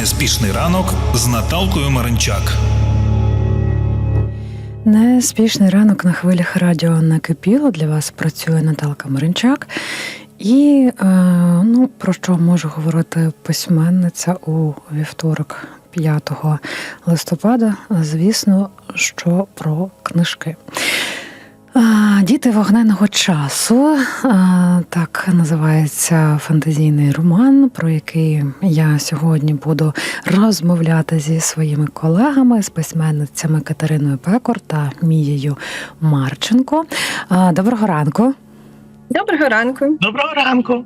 Неспішний ранок з Наталкою Маринчак. Неспішний ранок на хвилях радіо накипіло. Для вас працює Наталка Маринчак. І е, ну, про що можу говорити письменниця у вівторок, 5 листопада. Звісно, що про книжки. Діти вогненого часу так називається фантазійний роман, про який я сьогодні буду розмовляти зі своїми колегами, з письменницями Катериною Пекор та Мією Марченко. Доброго ранку. Доброго ранку. Доброго ранку.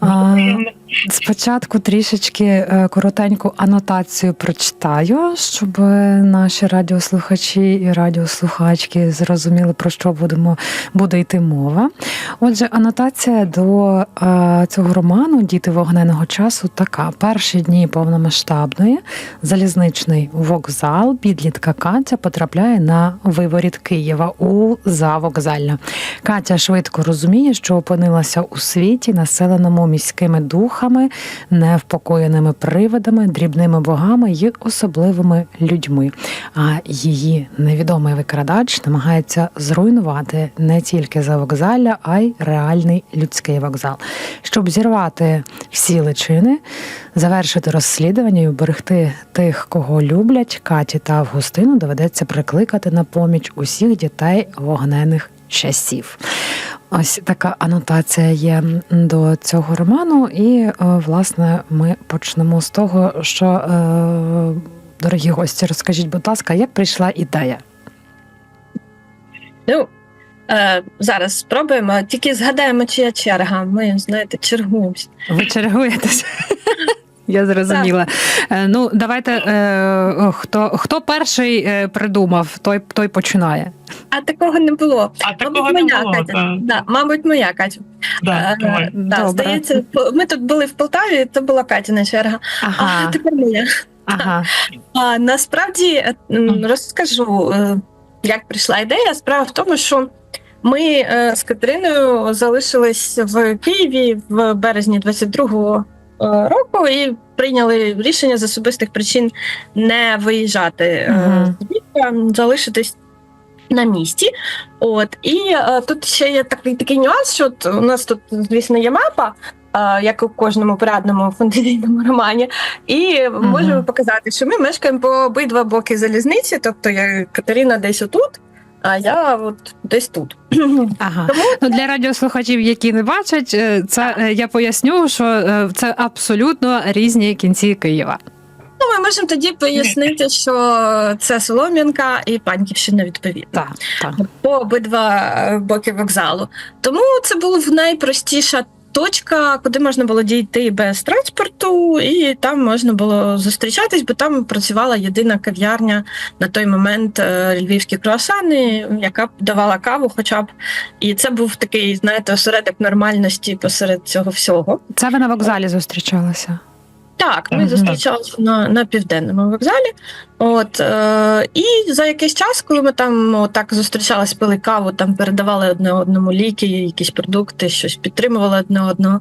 А, Спочатку трішечки е, коротеньку анотацію прочитаю, щоб наші радіослухачі і радіослухачки зрозуміли, про що будемо буде йти мова. Отже, анотація до е, цього роману Діти вогненого часу така: перші дні повномасштабної залізничний вокзал, підлітка Катя потрапляє на виворіт Києва у завокзальна. Катя швидко розуміє, що опинилася у світі, населеному міськими духами, невпокоєними привидами, дрібними богами і особливими людьми. А її невідомий викрадач намагається зруйнувати не тільки завокзалля, а й реальний людський вокзал, щоб зірвати всі личини, завершити розслідування і уберегти тих, кого люблять. Каті та Августину доведеться прикликати на поміч усіх дітей вогнених часів. Ось така анотація є до цього роману, і е, власне ми почнемо з того, що е, дорогі гості, розкажіть, будь ласка, як прийшла ідея? Ну е, зараз спробуємо, тільки згадаємо, чия черга. Ми, знаєте, чергуємося. Ви чергуєтесь? Я зрозуміла. Е, Ну, давайте е, хто, хто перший е, придумав, той, той починає. А такого не було. А такого мабуть, не моя було. Катя. так. Да, мабуть, моя Катя. Да, давай. да, здається, ми тут були в Полтаві, то була Катіна черга. А тепер моя. ага. А насправді розкажу, як прийшла ідея. Справа в тому, що ми з Катериною залишились в Києві в березні 22-го е, року і прийняли рішення з особистих причин не виїжджати е, з залишитись. На місці, от і е, тут ще є такий такий нюанс, що от у нас тут, звісно, є мапа, е, як у кожному порядному фантазійному романі, і Мгм. можемо показати, що ми мешкаємо по обидва боки залізниці, тобто я Катерина десь отут, а я от десь тут. Ага. Тому Ну, для радіослухачів, які не бачать, е, це е, я поясню, що е, це абсолютно різні кінці Києва. ну, ми можемо тоді пояснити, що це Солом'янка і Панківщина відповідно. Так, так. по обидва боки вокзалу. Тому це була найпростіша точка, куди можна було дійти без транспорту, і там можна було зустрічатись, бо там працювала єдина кав'ярня на той момент е, львівські круасани, яка давала каву, хоча б. І це був такий, знаєте, осередок нормальності посеред цього всього. Це ви на вокзалі зустрічалися. Так, ми зустрічалися на, на південному вокзалі. От е, і за якийсь час, коли ми там так зустрічалися, пили каву, там передавали одне одному ліки, якісь продукти, щось підтримували одне одного.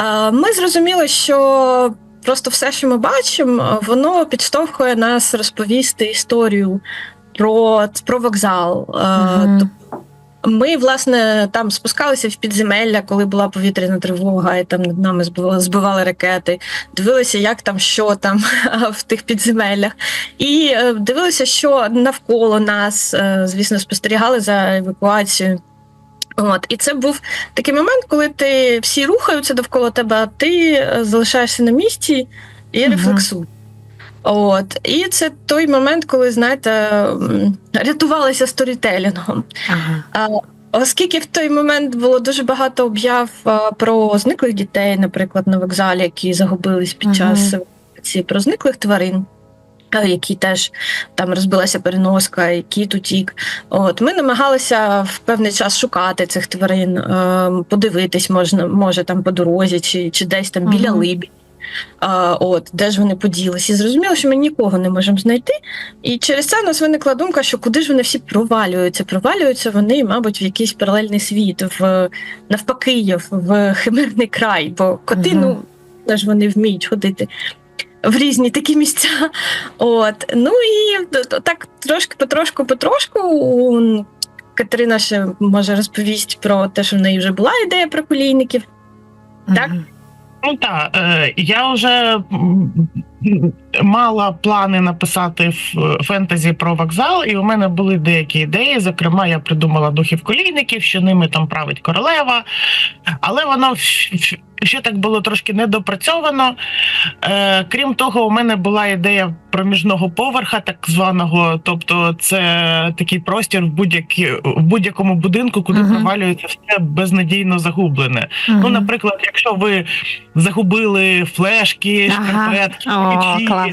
Е, ми зрозуміли, що просто все, що ми бачимо, воно підштовхує нас розповісти історію про, про вокзал. Е, Мгм. Ми, власне, там спускалися в підземелля, коли була повітряна тривога, і там над нами збивали, збивали ракети. Дивилися, як там, що там в тих підземеллях. І е, дивилися, що навколо нас, е, звісно, спостерігали за евакуацією. От, і це був такий момент, коли ти всі рухаються довкола тебе, а ти е, залишаєшся на місці і Мгм. рефлексуєш. От, і це той момент, коли, знаєте, рятувалися сторітелінгом. Ага. Оскільки в той момент було дуже багато об'яв про зниклих дітей, наприклад, на вокзалі, які загубились під час евакуації, про зниклих тварин. Які теж там розбилася переноска, кіт утік. От ми намагалися в певний час шукати цих тварин, е, подивитись, можна, може там по дорозі, чи, чи десь там біля Мгм. либі. А, от, де ж вони поділися. І зрозуміло, що ми нікого не можемо знайти. І через це у нас виникла думка, що куди ж вони всі провалюються? Провалюються вони, мабуть, в якийсь паралельний світ, в навпаки, в, в химерний край, бо коти, Мгм. ну, ж вони вміють ходити. в різні такі місця. От. Ну і так трошки потрошку, потрошку. Катерина ще може розповість про те, що в неї вже була ідея про колійників. Так. Мгм. Ну так, е, я вже мала плани написати фентезі про вокзал, і у мене були деякі ідеї. Зокрема, я придумала духів колійників, що ними там править королева, але воно ще так було трошки недопрацьовано. Е, крім того, у мене була ідея проміжного поверха, так званого. Тобто, це такий простір в будь-які в будь-якому будинку, куди Мгм. провалюється все безнадійно загублене. Ну, наприклад, якщо ви загубили флешки, шкарпетки, клас.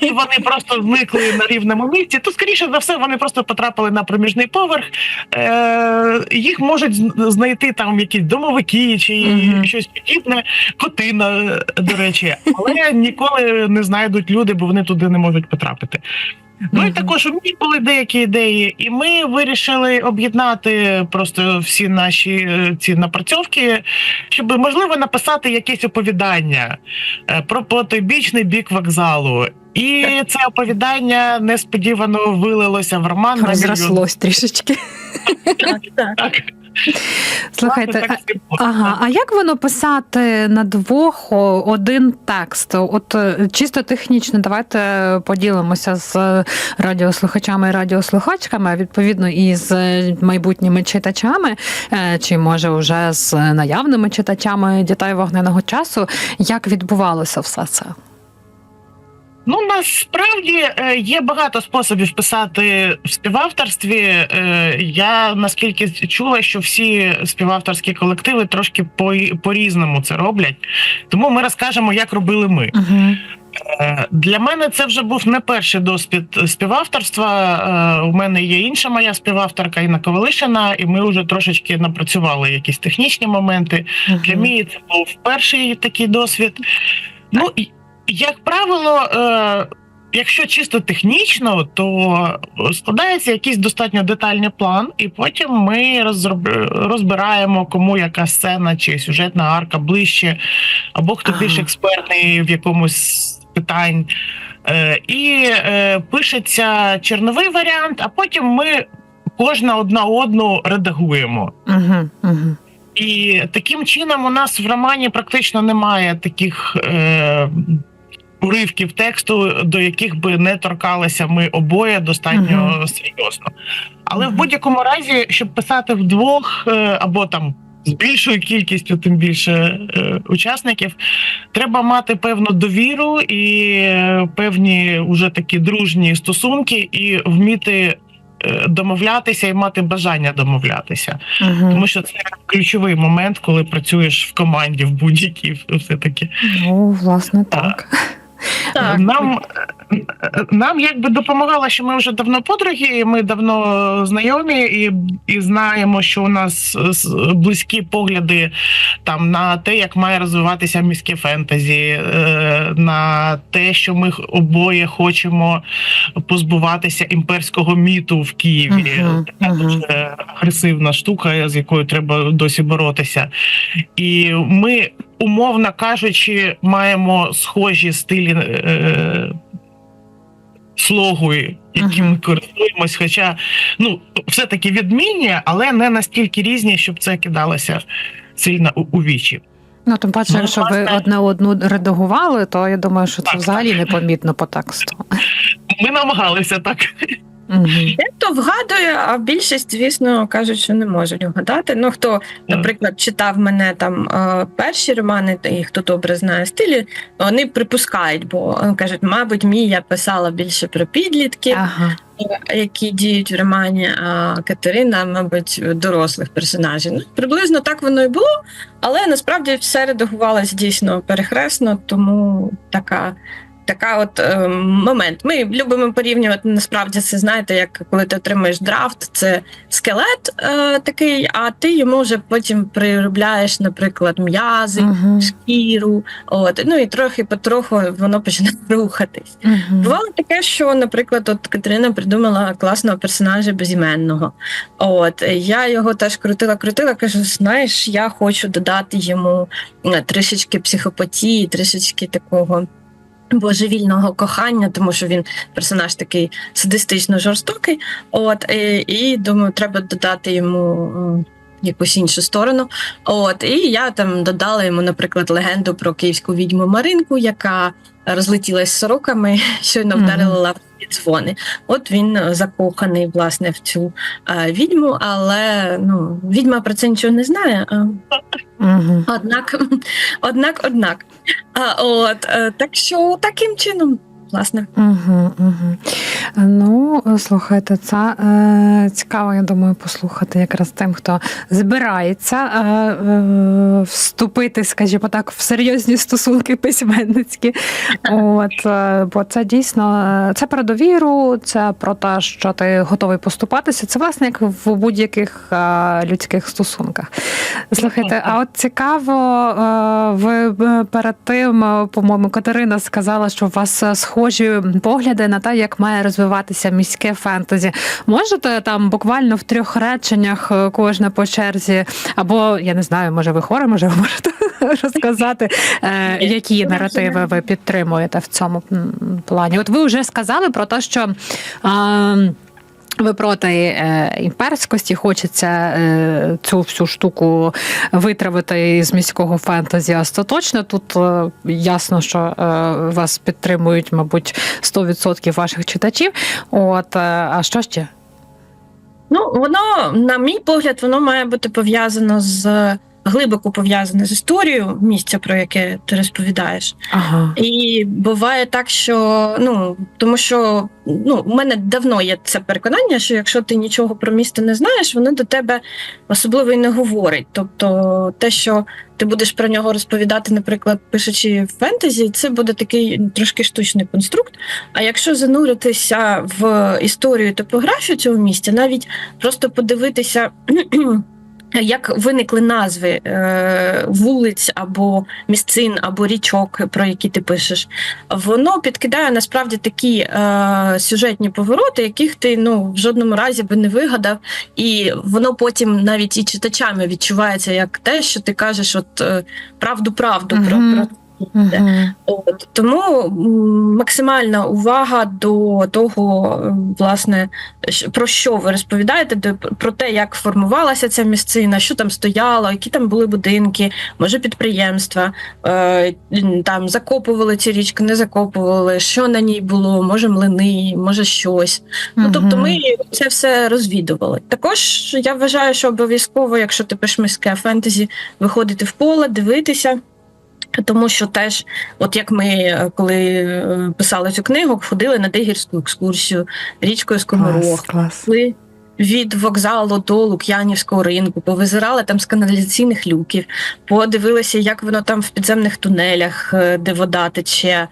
І вони просто зникли на рівному місці, то скоріше за все вони просто потрапили на проміжний поверх. Е, їх можуть знайти там якісь домовики чи Мгм. щось подібне, котина, до речі, але ніколи не знайдуть люди, бо вони туди не можуть потрапити. Ну і також у мене були деякі ідеї, і ми вирішили об'єднати просто всі наші е, ці напрацьовки, щоб можливо написати якесь оповідання е, про потойбічний бік вокзалу. І це оповідання несподівано вилилося в роман. Розрослось трішечки. Так, так. Слухайте, а-. Ага, а як воно писати на двох один текст? От е, чисто технічно, давайте поділимося з радіослухачами і радіослухачками, а відповідно і з майбутніми читачами, е, чи може вже з наявними читачами дітей вогненого часу. Як відбувалося все це? Ну насправді е, є багато способів писати в співавторстві. Е, Я наскільки чула, що всі співавторські колективи трошки по- по-різному це роблять. Тому ми розкажемо, як робили ми. Угу. Для мене це вже був не перший досвід співавторства. У мене є інша моя співавторка Інна Ковалишина, і ми вже трошечки напрацювали якісь технічні моменти. Для мене це був перший такий досвід. Ну і як правило, е, якщо чисто технічно, то складається якийсь достатньо детальний план, і потім ми розбираємо, кому яка сцена чи сюжетна арка ближче, або хто більш експертний в якомусь питань. Е, і е, пишеться черновий варіант, а потім ми кожна одна одну редагуємо. Угу. Угу. І таким чином у нас в романі практично немає таких е, уривків тексту, до яких би не торкалися ми обоє достатньо Мгм. серйозно. Але в будь-якому разі, щоб писати вдвох е, або там. З більшою кількістю, тим більше е, учасників, треба мати певну довіру і е, певні уже такі дружні стосунки, і вміти е, домовлятися і мати бажання домовлятися. Угу. Тому що це ключовий момент, коли працюєш в команді в будь-якій все таки. Ну, власне, так. Так. Нам, нам якби допомагало, що ми вже давно подруги, і ми давно знайомі і, і знаємо, що у нас близькі погляди там на те, як має розвиватися міське фентезі, е, на те, що ми обоє хочемо позбуватися імперського міту в Києві. Мгм, Така мгм. дуже агресивна штука, з якою треба досі боротися. І ми, умовно кажучи, маємо схожі стилі е, слогу, яким ми користуємось. Хоча ну, все-таки відмінні, але не настільки різні, щоб це кидалося сильно у, у вічі. Ну, тим паче, Ну, якщо ви одне одну редагували, то я думаю, що це Так, взагалі непомітно по тексту. Ми намагалися так. Угу. Хто вгадує, а більшість, звісно, кажуть, що не можуть вгадати. Ну хто, наприклад, читав мене там е, перші романи, і хто добре знає стилі, вони припускають, бо е, кажуть, мабуть, мій я писала більше про підлітків, Ага. е, які діють в романі, а Катерина, мабуть, дорослих персонажів. Ну, приблизно так воно і було, але насправді все редагувалось дійсно перехресно, тому така. Така от е, момент. Ми любимо порівнювати насправді це знаєте, як коли ти отримуєш драфт, це скелет е, такий, а ти йому вже потім приробляєш, наприклад, м'язи, Угу. шкіру. От ну і трохи потроху воно починає рухатись. Угу. Бувало таке, що, наприклад, от Катерина придумала класного персонажа безіменного. От я його теж крутила, крутила. Кажу: знаєш, я хочу додати йому е, трішечки психопатії, трішечки такого божевільного кохання, тому що він персонаж такий садистично жорстокий. От і, і думаю, треба додати йому. Якусь іншу сторону. От, і я там додала йому, наприклад, легенду про київську відьму Маринку, яка розлетілась сороками, щойно вдарила лавки дзвони. От він е, закоханий власне в цю е, відьму, але ну, відьма про це нічого не знає. Угу. однак, однак, однак. А, от, е, так що таким чином, власне. Угу, угу. Ну, слухайте, це е, цікаво, я думаю, послухати якраз тим, хто збирається е, е, вступити, скажімо так, в серйозні стосунки письменницькі. От, е, бо це дійсно е, це про довіру, це про те, що ти готовий поступатися. Це власне як в будь-яких е, людських стосунках. Слухайте, а от цікаво, е, ви е, перед тим, по-моєму, Катерина сказала, що у вас е, схожі погляди на те, як має розвиватися міське фентезі. Можете там буквально в трьох реченнях кожна кожне по черзі, або я не знаю, може ви хори, може ви можете розказати, е, які наративи ви підтримуєте в цьому плані? От ви вже сказали про те, що. Ви проти е, імперськості, хочеться е, цю всю штуку витравити з міського фентезі остаточно. Тут е, ясно, що вас підтримують, мабуть, 100% ваших читачів. От, а що ще? Ну, воно, на мій погляд, воно має бути пов'язано з глибоко пов'язане з історією місця, про яке ти розповідаєш. Ага. І буває так, що ну тому що ну у мене давно є це переконання, що якщо ти нічого про місто не знаєш, воно до тебе особливо і не говорить. Тобто, те, що ти будеш про нього розповідати, наприклад, пишучи фентезі, це буде такий трошки штучний конструкт. А якщо зануритися в історію і топографію цього місця, навіть просто подивитися. Як виникли назви е, вулиць або місцин, або річок, про які ти пишеш, воно підкидає насправді такі е, сюжетні повороти, яких ти ну в жодному разі би не вигадав, і воно потім навіть і читачами відчувається як те, що ти кажеш, от е, правду-правду про, Мгм. про Угу. От тому максимальна увага до того, е, власне, про що ви розповідаєте, де- про те, як формувалася ця місцина, що там стояло, які там були будинки, може підприємства, е, там закопували ці річки, не закопували, що на ній було, може млини, може щось. Ну тобто, ми це все розвідували. Також я вважаю, що обов'язково, якщо ти пишеш міське фентезі, виходити в поле, дивитися. Тому що теж, от як ми е, коли е, писали цю книгу, ходили на дегірську екскурсію річкою Скоморох, Клас, клас. від вокзалу до Лук'янівського ринку, повизирали там з каналізаційних люків, подивилися, як воно там в підземних тунелях, е, де вода тече,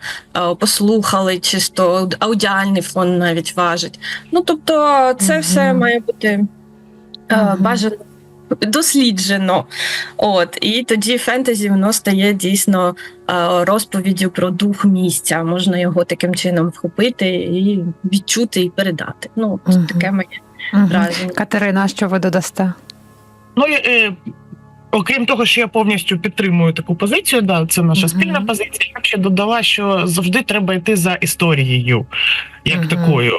послухали чисто аудіальний фон навіть важить. Ну тобто, це Мгм. все має бути Мгм. бажано досліджено. От і тоді фентезі воно стає дійсно е, розповіддю про дух місця. Можна його таким чином вхопити і відчути і передати. Ну, угу. Таке моє враження. Катерина, що ви додасте? Ну е, окрім того, що я повністю підтримую таку позицію, да, це наша Мгм. спільна позиція. Я б ще додала, що завжди треба йти за історією, як Мгм. такою.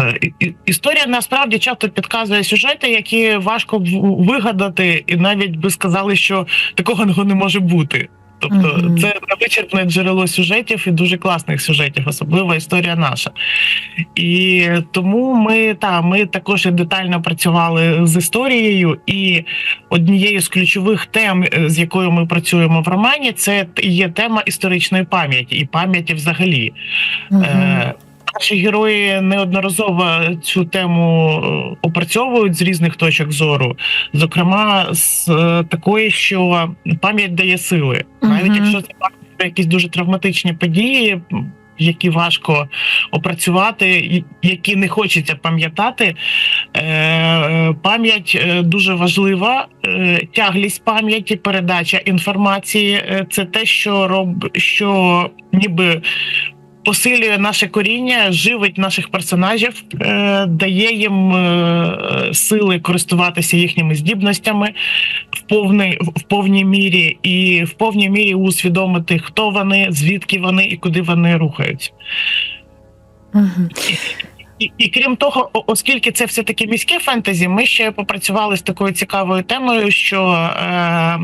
Е, історія насправді часто підказує сюжети, які важко вигадати, і навіть би сказали, що такого не може бути. Тобто це невичерпне джерело сюжетів і дуже класних сюжетів, особливо історія наша. І тому ми та ми також і детально працювали з історією. І однією з ключових тем, е, з якою ми працюємо в романі, це є тема історичної пам'яті і пам'яті взагалі. Мгм. Е, Наші герої неодноразово цю тему е, опрацьовують з різних точок зору, зокрема з е, такої, що пам'ять дає сили, навіть якщо це пам'ять якісь дуже травматичні події. Які важко опрацювати, які не хочеться пам'ятати. Е, Пам'ять дуже важлива. Тяглість пам'яті, передача інформації це те, що роб, що ніби посилює наше коріння, живить наших персонажів, е, дає їм е, сили користуватися їхніми здібностями в повній, в повній мірі, і в повній мірі усвідомити, хто вони, звідки вони і куди вони рухаються. Угу. І, і крім того, оскільки це все таки міське фентезі, ми ще попрацювали з такою цікавою темою, що е,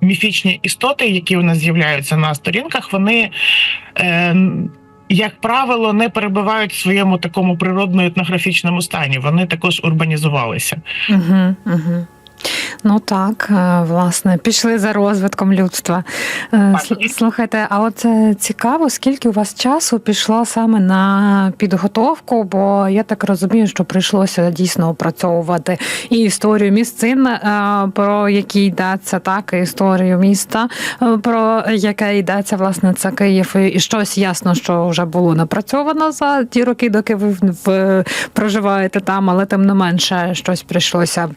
міфічні істоти, які у нас з'являються на сторінках, вони. Е, як правило, не перебувають в своєму такому природно-етнографічному стані. Вони також урбанізувалися. Угу, угу. Ну так, е, власне, пішли за розвитком людства. Е, Слухайте, а от е, цікаво, скільки у вас часу пішло саме на підготовку? Бо я так розумію, що прийшлося дійсно опрацьовувати і історію місцин, про які йдеться, так, і історію міста, про яке йдеться, власне, це Київ, і- щось ясно, що вже було напрацьовано за ті роки, доки ви проживаєте там, але тим не менше щось прийшлося.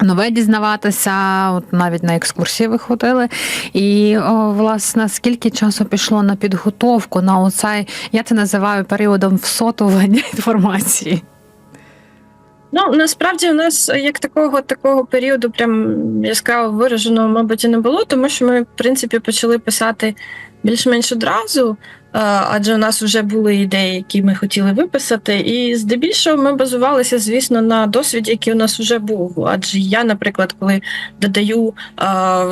Нове дізнаватися, от навіть на екскурсії виходили. І о, власне, скільки часу пішло на підготовку на оцей, я це називаю періодом всотування інформації. Ну насправді у нас як такого такого періоду, прям яскраво вираженого, мабуть, і не було, тому що ми, в принципі, почали писати більш-менш одразу, адже у нас вже були ідеї, які ми хотіли виписати. І здебільшого ми базувалися, звісно, на досвіді, який у нас вже був. Адже я, наприклад, коли додаю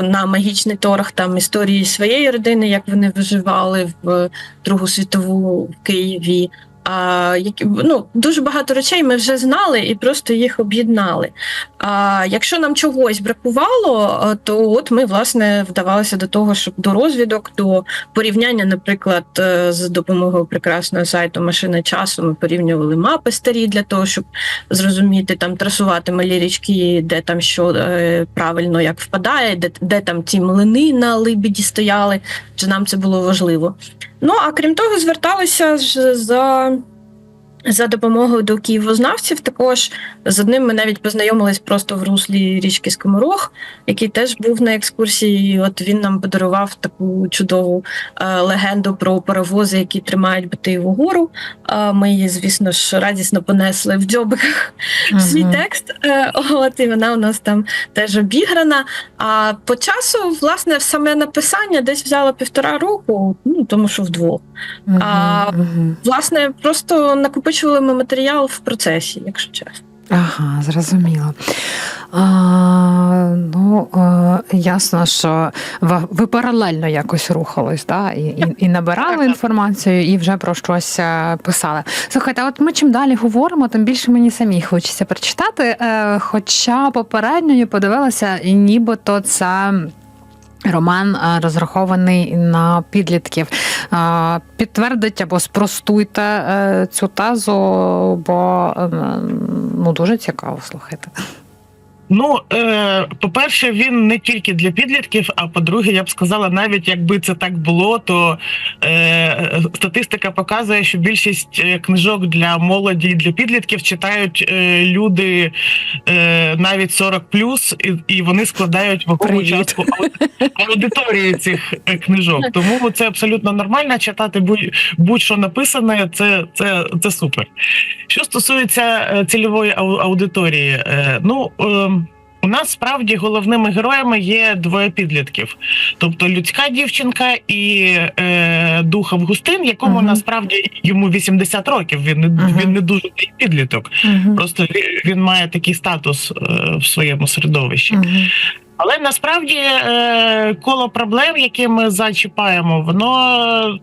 на магічний торг там історії своєї родини, як вони виживали в Другу світову в Києві. А, які, ну, дуже багато речей ми вже знали і просто їх об'єднали. А якщо нам чогось бракувало, то от ми власне вдавалися до того, щоб до розвідок, до порівняння, наприклад, е, з допомогою прекрасного сайту Машина часу ми порівнювали мапи старі для того, щоб зрозуміти там трасувати малі річки, де там що е, правильно як впадає, де, де там ті млини на либіді стояли, чи нам це було важливо. Ну а крім того, зверталися ж за. За допомогою до києвознавців також з одним ми навіть познайомились просто в руслі річки Скоморох, який теж був на екскурсії. і От він нам подарував таку чудову е, легенду про паровози, які тримають Батиєву гору. Е, ми її, звісно ж, радісно понесли в дзьобиках в свій текст. Е, от і вона у нас там теж обіграна. А по часу, власне, саме написання десь взяло півтора року, ну тому що вдвох. Мгм, А. Власне, просто накопичували ми матеріал в процесі, якщо чесно. Ага, зрозуміло. А, ну, е, ясно, що ви, ви паралельно якось рухались, да? і, і, і набирали інформацію, і вже про щось е, писали. Слухайте, а от ми чим далі говоримо, тим більше мені самі хочеться прочитати. Е, Хоча попередньо я подивилася, і нібито це. Роман е, розрахований на підлітків. Е, Підтвердить або спростуйте е, цю тезу, бо е, ну дуже цікаво слухайте. Ну, е, по-перше, він не тільки для підлітків, а по-друге, я б сказала, навіть якби це так було, то е, статистика показує, що більшість е, книжок для молоді і для підлітків читають е, люди е, навіть 40 і, і вони складають вагому частку аудиторії цих е, книжок. Тому це абсолютно нормально читати будь- будь-що написане, це, це, це супер. Що стосується е, цільової аудиторії, е, ну. Е, у нас справді головними героями є двоє підлітків, тобто людська дівчинка і е, дух Августин, якому Мгм. насправді йому 80 років. Він не Мгм. він не дуже підліток. Просто він- має такий статус е, в своєму середовищі. Мгм. Але насправді е, коло проблем, які ми зачіпаємо, воно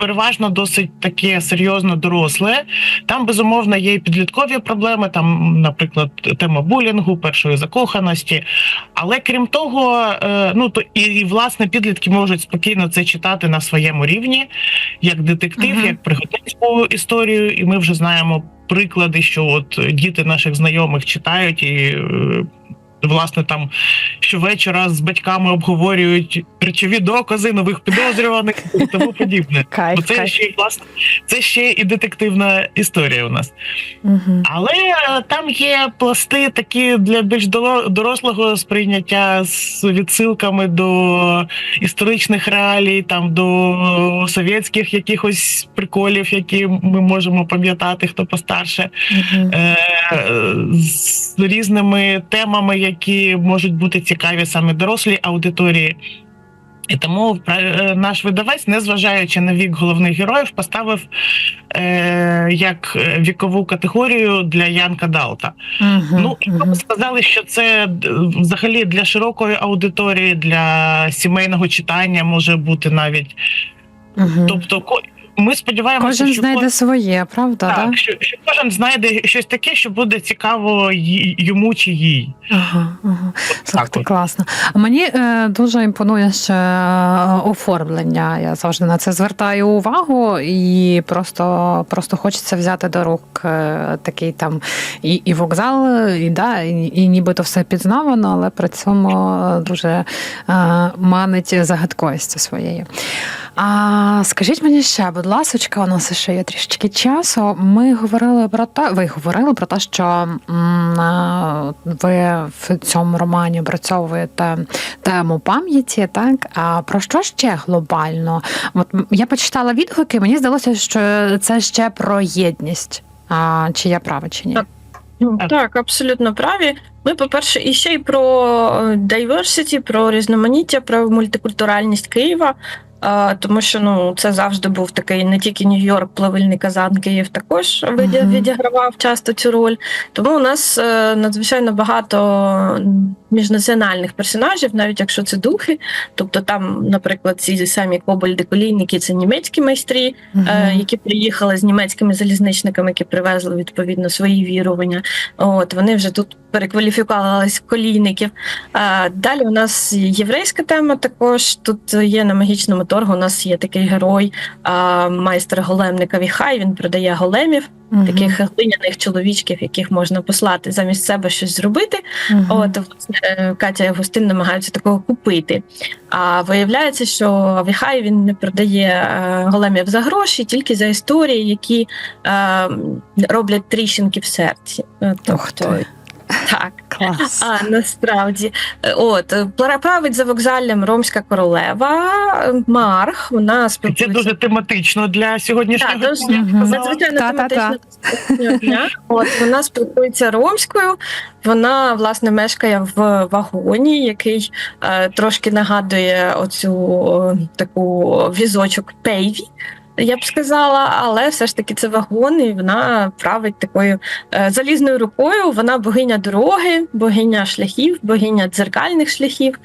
переважно досить таке серйозно доросле. Там безумовно є і підліткові проблеми, там, наприклад, тема булінгу, першої закоханості. Але крім того, е, ну то і, і власне підлітки можуть спокійно це читати на своєму рівні, як детектив, Мгм. як пригодницьку історію, і ми вже знаємо приклади, що от діти наших знайомих читають і. Власне там щовечора з батьками обговорюють речові докази нових підозрюваних і тому подібне. Кайф, Бо це кайф. ще й власне це ще і детективна історія у нас. Угу. Але е, там є пласти такі для більш дорослого сприйняття з відсилками до історичних реалій, там до совєтських якихось приколів, які ми можемо пам'ятати, хто постарше, Угу. е, з різними темами, які можуть бути цікаві саме дорослій аудиторії. І тому е, наш видавець, незважаючи на вік головних героїв, поставив е, як е, вікову категорію для Янка Далта. Ну і ми б сказали, що це взагалі для широкої аудиторії, для сімейного читання може бути навіть. Тобто, ко- ми сподіваємося, Кожен що знайде ко- своє, правда? так, да? що, що кожен знайде щось таке, що буде цікаво йому чи їй. Ага, ага. Слухайте, класно. А Мені е, дуже імпонує ще е, оформлення. Я завжди на це звертаю увагу, і просто, просто хочеться взяти до рук е, такий там і, і вокзал, і, да, і, і нібито все підзнавано, але при цьому е, дуже е, манить загадковістю своєю. А скажіть мені ще, будь ласочка, у нас ще є трішечки часу. Ми говорили про те, ви говорили про те, що ви в цьому романі опрацьовуєте тему пам'яті, так? А про що ще глобально? От я почитала відгуки, мені здалося, що це ще про єдність. А, чи я права, чи ні? Так. Так. Так, абсолютно праві. Ми, по-перше, і ще й про е, diversity, про різноманіття, про мультикультуральність Києва. Тому що ну це завжди був такий не тільки Нью-Йорк, плавильний казан, Київ також відігравав часто цю роль. Тому у нас е, надзвичайно багато міжнаціональних персонажів, навіть якщо це духи. Тобто там, наприклад, ці самі кобальди-колійники це німецькі майстрі, е, які приїхали з німецькими залізничниками, які привезли відповідно свої вірування. От вони вже тут перекваліфікувалися колійників. А далі у нас єврейська тема. Також тут є на магічному торгу. У нас є такий герой, а, майстер големника Віхай. Він продає големів, Мгм. таких глиняних чоловічків, яких можна послати замість себе щось зробити. Угу. От власне Катя і Августин намагаються такого купити. А виявляється, що Віхай він не продає е, големів за гроші, тільки за історії, які е, роблять тріщинки в серці. Тобто. Так, Клас. а насправді, Е, от е, пла- править за вокзаллям ромська королева е, Марх. Вона І це дуже тематично для сьогоднішнього Так, дуже дня, сказала. Надзвичайно Та-та-та. тематична сьогоднішнього дня. От вона спілкується ромською. Вона власне мешкає в вагоні, який е, трошки нагадує оцю о, таку візочок пейві. Я б сказала, але все ж таки це вагон, і вона править такою е, залізною рукою. Вона богиня дороги, богиня шляхів, богиня дзеркальних шляхів,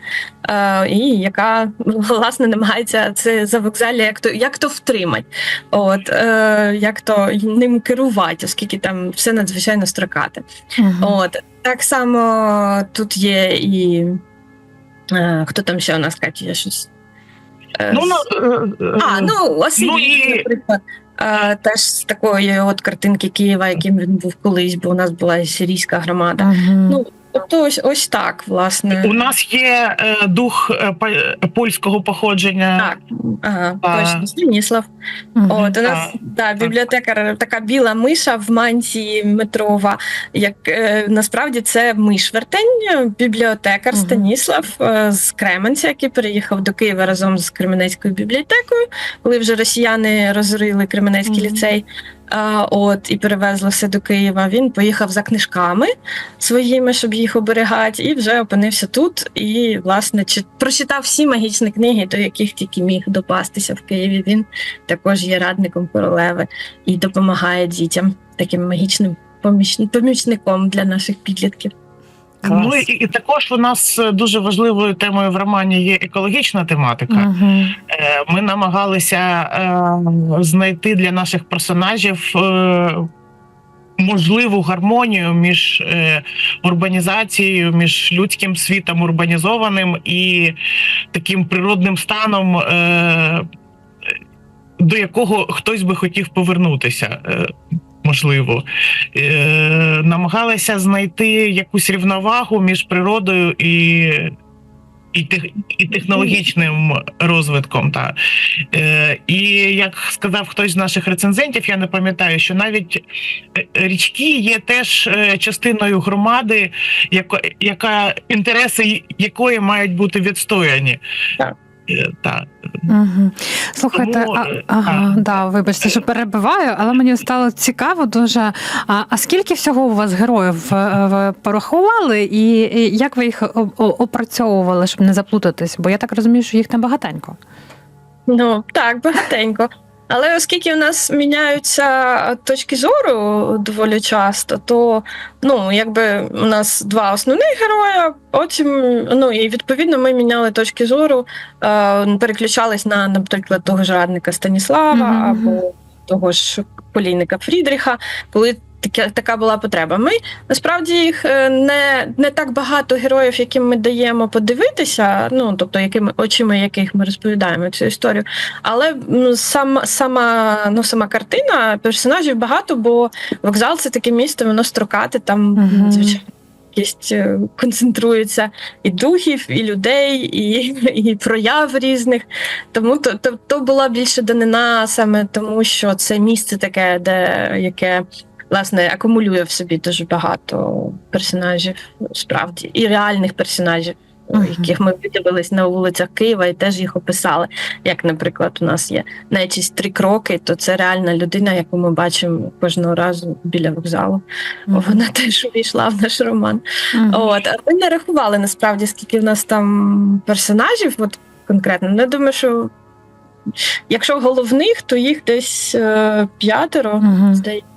е, і яка власне намагається це за вокзалі, як то як то втримати, от е, як то ним керувати, оскільки там все надзвичайно строкате. Мгм. От так само тут є і хто там ще у нас Катя, є щось. Е, Ну, ну, е, е, а, ну, ну і- наприклад. Теж з такої от картинки Києва, яким він був колись, бо у нас була сирійська громада. Ну, тобто ось, ось так, власне. У нас є е, дух е, польського походження. Так, ага, А. точно, Станіслав. Мгм. От у нас Так. да, бібліотекар, така біла миша в мантії метрова. Як е, насправді це миш-вертень, бібліотекар Мгм. Станіслав е, з Кременця, який переїхав до Києва разом з Кременецькою бібліотекою, коли вже росіяни розорили Кременецький Мгм. ліцей. От і перевезли все до Києва. Він поїхав за книжками своїми, щоб їх оберігати, і вже опинився тут. І, власне, чи прочитав всі магічні книги, до яких тільки міг допастися в Києві. Він також є радником королеви і допомагає дітям таким магічним помічником для наших підлітків. Клас. Ну і, і також у нас е, дуже важливою темою в романі є екологічна тематика. Е, Ми намагалися е, знайти для наших персонажів можливу гармонію між е, урбанізацією, між людським світом урбанізованим і таким природним станом. Е, до якого хтось би хотів повернутися. Можливо, е, намагалися знайти якусь рівновагу між природою і. І, тех, і технологічним розвитком, та е, і як сказав хтось з наших рецензентів, я не пам'ятаю, що навіть е, річки є теж е, частиною громади, яка, яка інтереси якої мають бути відстояні. Так. Е, так. Угу. Слухайте, Тому, а, е, ага, а. да, вибачте, що перебиваю, але мені стало цікаво дуже. А, а скільки всього у вас героїв е, ви порахували, і, і як ви їх опрацьовували, щоб не заплутатись? Бо я так розумію, що їх небагатенько. Ну так, багатенько. Але оскільки в нас міняються точки зору доволі часто, то ну якби у нас два основних героя, потім ну і відповідно ми міняли точки зору, е, переключались на, наприклад, того ж радника Станіслава mm -hmm. або того ж полійника Фрідріха, коли таке, така була потреба. Ми насправді їх е, не, не так багато героїв, яким ми даємо подивитися, ну тобто якими очима яких ми розповідаємо цю історію. Але ну, сама, сама, ну, сама картина персонажів багато, бо вокзал це таке місто, воно строкате, там Мгм. надзвичайно кількість е, концентрується і духів, і людей, і, і прояв різних. Тому то, то, то була більше данина саме тому, що це місце таке, де яке. Власне, акумулює в собі дуже багато персонажів, справді, і реальних персонажів, Мгм. яких ми видивились на вулицях Києва і теж їх описали. Як, наприклад, у нас є нечість три кроки, то це реальна людина, яку ми бачимо кожного разу біля вокзалу. Вона теж увійшла в наш роман. Мгм. От, а ми не рахували насправді, скільки в нас там персонажів, от конкретно. Ну, Я думаю, що якщо головних, то їх десь е, п'ятеро, Мгм. здається.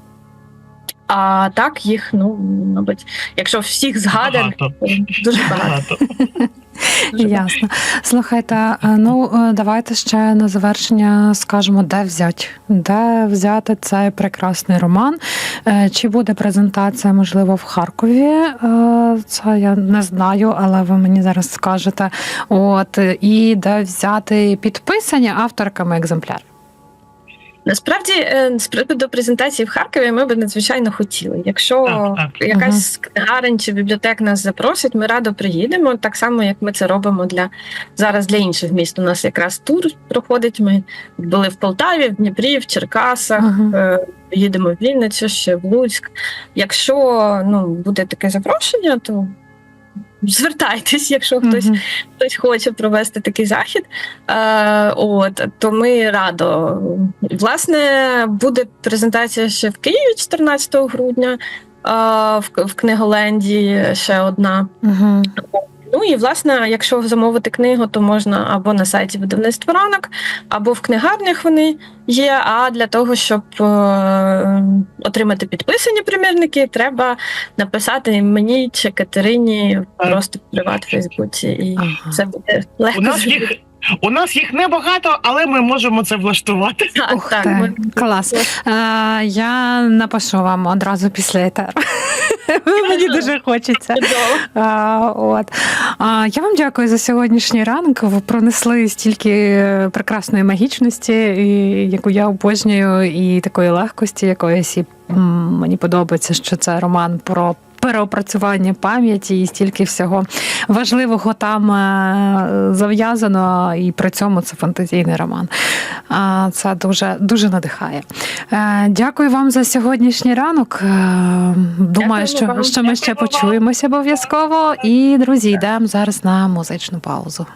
А так їх, ну, мабуть, якщо всіх Багато. дуже багато. Ясно. Слухайте, ну е, давайте ще на завершення скажемо, де взяти, де взяти цей прекрасний роман. Е, Чи буде презентація, можливо, в Харкові? Е, Це я не знаю, але ви мені зараз скажете. От і де взяти підписані авторками екземпляри. Насправді, е, з приводу презентації в Харкові ми би надзвичайно хотіли. Якщо Так, так. якась книгарень чи бібліотек нас запросить, ми радо приїдемо. Так само, як ми це робимо для зараз для інших міст. У нас якраз тур проходить. Ми були в Полтаві, в Дніпрі, в Черкасах. Ага. е, Їдемо в Вінницю, ще в Луцьк. Якщо ну буде таке запрошення, то звертайтесь, якщо хтось Мгм. хтось хоче провести такий захід, е, от то ми радо. Власне, буде презентація ще в Києві 14 грудня. е, В, в книголенді ще одна. Мгм. Ну і власне, якщо замовити книгу, то можна або на сайті видавництва ранок, або в книгарнях вони є. А для того, щоб е, отримати підписані примірники, треба написати мені чи Катерині просто приват в Фейсбуці, і Ага. це буде легко. У нас їх у нас їх небагато, але ми можемо це влаштувати. Так, Ух так, ти, ми- клас. Е, я напишу вам одразу після етеру. Мені дуже хочеться. Чудово. А, от. А, я вам дякую за сьогоднішній ранок. Ви пронесли стільки прекрасної магічності, і, яку я обожнюю, і такої легкості якоїсь. І м, мені подобається, що це роман про. Переопрацювання пам'яті і стільки всього важливого там е, зав'язано, і при цьому це фантазійний роман. Це дуже дуже надихає. Е, Дякую вам за сьогоднішній ранок. Е, Думаю, що, що ми ще почуємося обов'язково. І друзі, йдемо зараз на музичну паузу.